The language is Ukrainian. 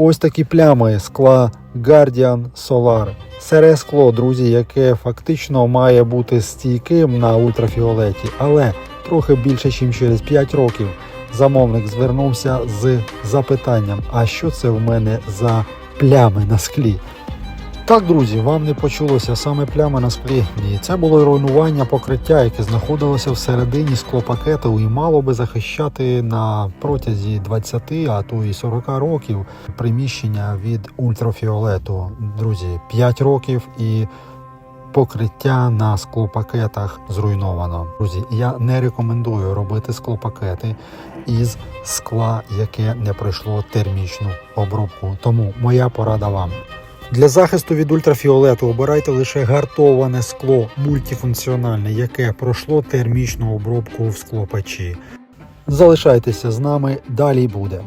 Ось такі плями скла Guardian Solar. Сере скло, друзі, яке фактично має бути стійким на ультрафіолеті, але трохи більше, ніж через 5 років. Замовник звернувся з запитанням: а що це в мене за плями на склі? Так, друзі, вам не почулося саме плями на склі. Ні, це було руйнування покриття, яке знаходилося всередині склопакету і мало би захищати на протязі 20, а то і 40 років приміщення від ультрафіолету. Друзі, 5 років і покриття на склопакетах зруйновано. Друзі, я не рекомендую робити склопакети із скла, яке не пройшло термічну обробку. Тому моя порада вам. Для захисту від ультрафіолету обирайте лише гартоване скло мультифункціональне, яке пройшло термічну обробку в склопачі. Залишайтеся з нами, далі буде.